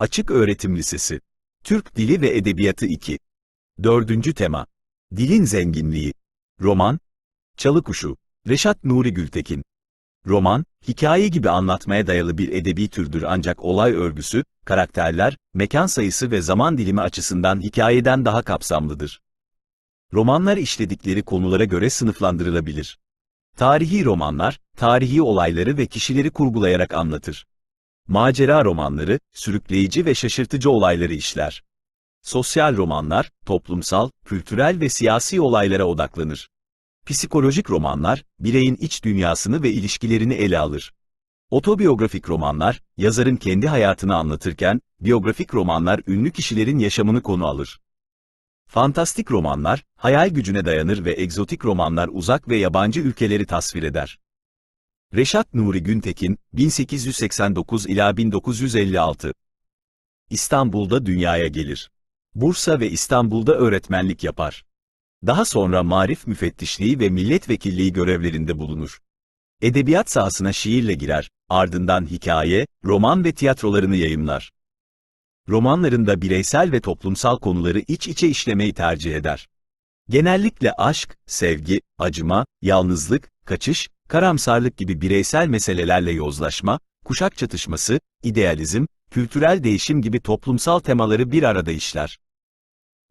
Açık Öğretim Lisesi. Türk Dili ve Edebiyatı 2. Dördüncü tema. Dilin zenginliği. Roman. Çalı Kuşu. Reşat Nuri Gültekin. Roman, hikaye gibi anlatmaya dayalı bir edebi türdür ancak olay örgüsü, karakterler, mekan sayısı ve zaman dilimi açısından hikayeden daha kapsamlıdır. Romanlar işledikleri konulara göre sınıflandırılabilir. Tarihi romanlar, tarihi olayları ve kişileri kurgulayarak anlatır. Macera romanları, sürükleyici ve şaşırtıcı olayları işler. Sosyal romanlar, toplumsal, kültürel ve siyasi olaylara odaklanır. Psikolojik romanlar, bireyin iç dünyasını ve ilişkilerini ele alır. Otobiyografik romanlar, yazarın kendi hayatını anlatırken, biyografik romanlar ünlü kişilerin yaşamını konu alır. Fantastik romanlar, hayal gücüne dayanır ve egzotik romanlar uzak ve yabancı ülkeleri tasvir eder. Reşat Nuri Güntekin, 1889 ila 1956 İstanbul'da dünyaya gelir. Bursa ve İstanbul'da öğretmenlik yapar. Daha sonra marif müfettişliği ve milletvekilliği görevlerinde bulunur. Edebiyat sahasına şiirle girer, ardından hikaye, roman ve tiyatrolarını yayımlar. Romanlarında bireysel ve toplumsal konuları iç içe işlemeyi tercih eder. Genellikle aşk, sevgi, acıma, yalnızlık, kaçış, karamsarlık gibi bireysel meselelerle yozlaşma, kuşak çatışması, idealizm, kültürel değişim gibi toplumsal temaları bir arada işler.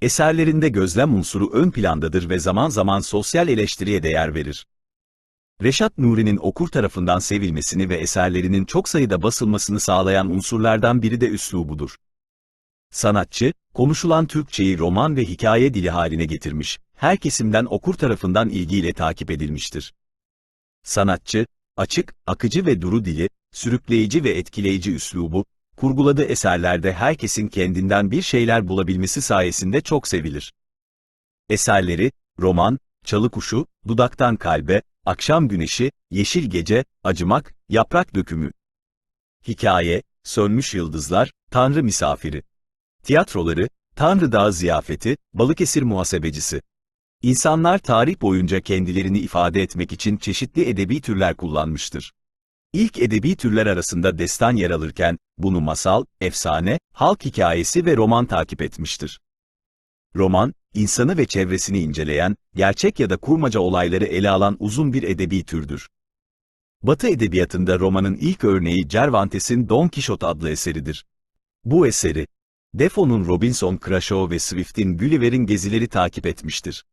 Eserlerinde gözlem unsuru ön plandadır ve zaman zaman sosyal eleştiriye değer verir. Reşat Nuri'nin okur tarafından sevilmesini ve eserlerinin çok sayıda basılmasını sağlayan unsurlardan biri de üslubudur. Sanatçı, konuşulan Türkçeyi roman ve hikaye dili haline getirmiş, her kesimden okur tarafından ilgiyle takip edilmiştir. Sanatçı, açık, akıcı ve duru dili, sürükleyici ve etkileyici üslubu, kurguladığı eserlerde herkesin kendinden bir şeyler bulabilmesi sayesinde çok sevilir. Eserleri, roman, Çalı Kuşu, Dudaktan Kalbe, Akşam Güneşi, Yeşil Gece, Acımak, Yaprak Dökümü. Hikaye, Sönmüş Yıldızlar, Tanrı Misafiri. Tiyatroları, Tanrı Dağı Ziyafeti, Balıkesir Muhasebecisi. İnsanlar tarih boyunca kendilerini ifade etmek için çeşitli edebi türler kullanmıştır. İlk edebi türler arasında destan yer alırken, bunu masal, efsane, halk hikayesi ve roman takip etmiştir. Roman, insanı ve çevresini inceleyen, gerçek ya da kurmaca olayları ele alan uzun bir edebi türdür. Batı edebiyatında romanın ilk örneği Cervantes'in Don Quixote adlı eseridir. Bu eseri, Defoe'nun Robinson Crusoe ve Swift'in Gulliver'in gezileri takip etmiştir.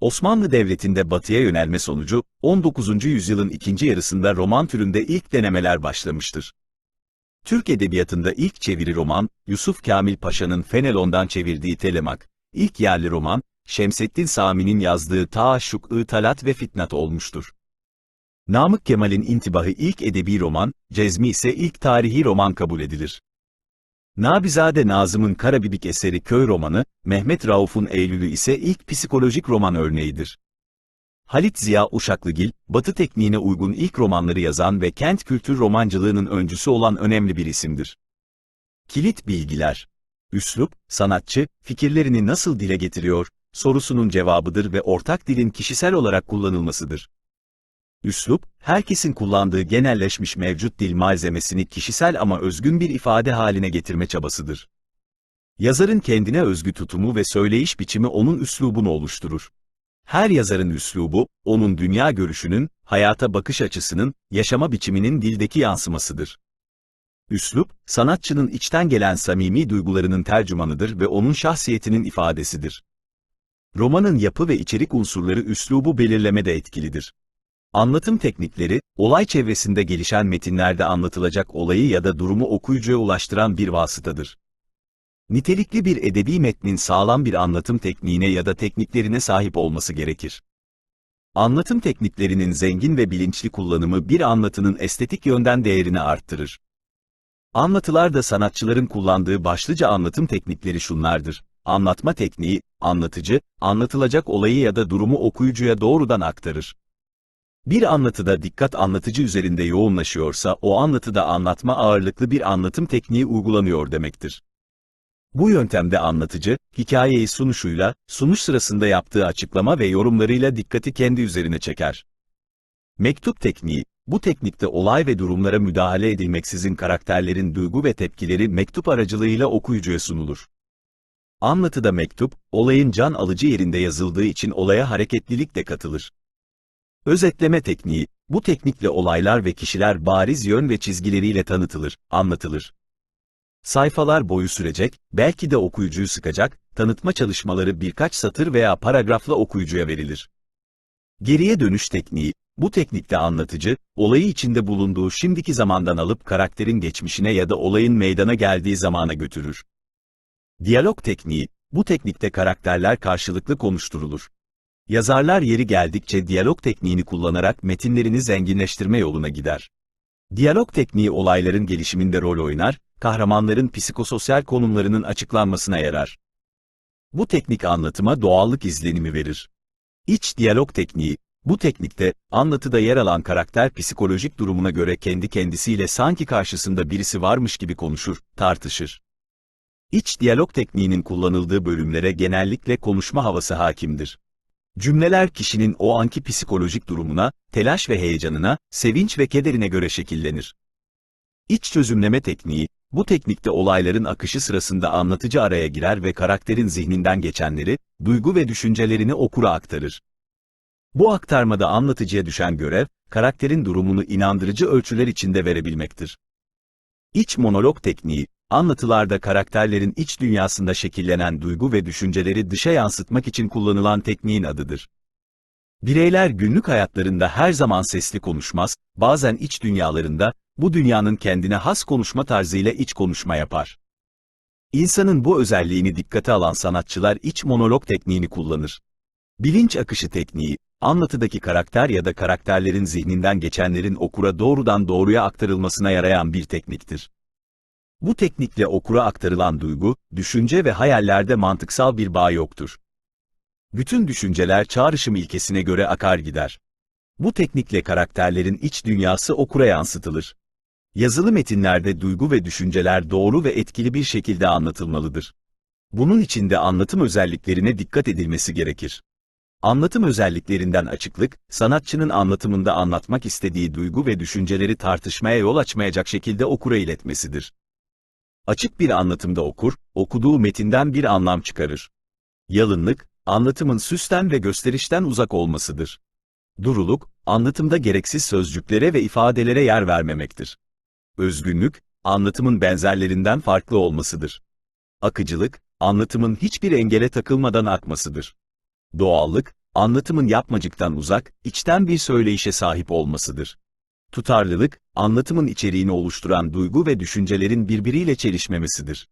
Osmanlı Devleti'nde batıya yönelme sonucu, 19. yüzyılın ikinci yarısında roman türünde ilk denemeler başlamıştır. Türk Edebiyatı'nda ilk çeviri roman, Yusuf Kamil Paşa'nın Fenelon'dan çevirdiği Telemak, ilk yerli roman, Şemseddin Sami'nin yazdığı Taaşşuk-ı Talat ve Fitnat olmuştur. Namık Kemal'in intibahı ilk edebi roman, Cezmi ise ilk tarihi roman kabul edilir. Nabizade Nazım'ın Karabibik eseri Köy romanı, Mehmet Rauf'un Eylül'ü ise ilk psikolojik roman örneğidir. Halit Ziya Uşaklıgil, Batı tekniğine uygun ilk romanları yazan ve kent kültür romancılığının öncüsü olan önemli bir isimdir. Kilit bilgiler Üslup, sanatçı, fikirlerini nasıl dile getiriyor, sorusunun cevabıdır ve ortak dilin kişisel olarak kullanılmasıdır. Üslup, herkesin kullandığı genelleşmiş mevcut dil malzemesini kişisel ama özgün bir ifade haline getirme çabasıdır. Yazarın kendine özgü tutumu ve söyleyiş biçimi onun üslubunu oluşturur. Her yazarın üslubu, onun dünya görüşünün, hayata bakış açısının, yaşama biçiminin dildeki yansımasıdır. Üslup, sanatçının içten gelen samimi duygularının tercümanıdır ve onun şahsiyetinin ifadesidir. Romanın yapı ve içerik unsurları üslubu belirlemede etkilidir. Anlatım teknikleri, olay çevresinde gelişen metinlerde anlatılacak olayı ya da durumu okuyucuya ulaştıran bir vasıtadır. Nitelikli bir edebi metnin sağlam bir anlatım tekniğine ya da tekniklerine sahip olması gerekir. Anlatım tekniklerinin zengin ve bilinçli kullanımı bir anlatının estetik yönden değerini arttırır. Anlatılarda sanatçıların kullandığı başlıca anlatım teknikleri şunlardır. Anlatma tekniği, anlatıcı, anlatılacak olayı ya da durumu okuyucuya doğrudan aktarır. Bir anlatıda dikkat anlatıcı üzerinde yoğunlaşıyorsa o anlatıda anlatma ağırlıklı bir anlatım tekniği uygulanıyor demektir. Bu yöntemde anlatıcı, hikayeyi sunuşuyla, sunuş sırasında yaptığı açıklama ve yorumlarıyla dikkati kendi üzerine çeker. Mektup tekniği, Bu teknikte olay ve durumlara müdahale edilmeksizin karakterlerin duygu ve tepkileri mektup aracılığıyla okuyucuya sunulur. Anlatıda mektup, olayın can alıcı yerinde yazıldığı için olaya hareketlilik de katılır. Özetleme tekniği, bu teknikle olaylar ve kişiler bariz yön ve çizgileriyle tanıtılır, anlatılır. Sayfalar boyu sürecek, belki de okuyucuyu sıkacak, tanıtma çalışmaları birkaç satır veya paragrafla okuyucuya verilir. Geriye dönüş tekniği, bu teknikte anlatıcı, olayı içinde bulunduğu şimdiki zamandan alıp karakterin geçmişine ya da olayın meydana geldiği zamana götürür. Diyalog tekniği, bu teknikte karakterler karşılıklı konuşturulur. Yazarlar yeri geldikçe diyalog tekniğini kullanarak metinlerini zenginleştirme yoluna gider. Diyalog tekniği olayların gelişiminde rol oynar, kahramanların psikososyal konumlarının açıklanmasına yarar. Bu teknik anlatıma doğallık izlenimi verir. İç diyalog tekniği, bu teknikte, anlatıda yer alan karakter psikolojik durumuna göre kendi kendisiyle sanki karşısında birisi varmış gibi konuşur, tartışır. İç diyalog tekniğinin kullanıldığı bölümlere genellikle konuşma havası hakimdir. Cümleler kişinin o anki psikolojik durumuna, telaş ve heyecanına, sevinç ve kederine göre şekillenir. İç çözümleme tekniği, bu teknikte olayların akışı sırasında anlatıcı araya girer ve karakterin zihninden geçenleri, duygu ve düşüncelerini okura aktarır. Bu aktarmada anlatıcıya düşen görev, karakterin durumunu inandırıcı ölçüler içinde verebilmektir. İç monolog tekniği, anlatılarda karakterlerin iç dünyasında şekillenen duygu ve düşünceleri dışa yansıtmak için kullanılan tekniğin adıdır. Bireyler günlük hayatlarında her zaman sesli konuşmaz, bazen iç dünyalarında, bu dünyanın kendine has konuşma tarzıyla iç konuşma yapar. İnsanın bu özelliğini dikkate alan sanatçılar iç monolog tekniğini kullanır. Bilinç akışı tekniği, anlatıdaki karakter ya da karakterlerin zihninden geçenlerin okura doğrudan doğruya aktarılmasına yarayan bir tekniktir. Bu teknikle okura aktarılan duygu, düşünce ve hayallerde mantıksal bir bağ yoktur. Bütün düşünceler çağrışım ilkesine göre akar gider. Bu teknikle karakterlerin iç dünyası okura yansıtılır. Yazılı metinlerde duygu ve düşünceler doğru ve etkili bir şekilde anlatılmalıdır. Bunun için de anlatım özelliklerine dikkat edilmesi gerekir. Anlatım özelliklerinden açıklık, sanatçının anlatımında anlatmak istediği duygu ve düşünceleri tartışmaya yol açmayacak şekilde okura iletmesidir. Açık bir anlatımda okur, okuduğu metinden bir anlam çıkarır. Yalınlık, anlatımın süsten ve gösterişten uzak olmasıdır. Duruluk, anlatımda gereksiz sözcüklere ve ifadelere yer vermemektir. Özgünlük, anlatımın benzerlerinden farklı olmasıdır. Akıcılık, anlatımın hiçbir engele takılmadan akmasıdır. Doğallık, anlatımın yapmacıktan uzak, içten bir söyleyişe sahip olmasıdır. Tutarlılık, anlatımın içeriğini oluşturan duygu ve düşüncelerin birbiriyle çelişmemesidir.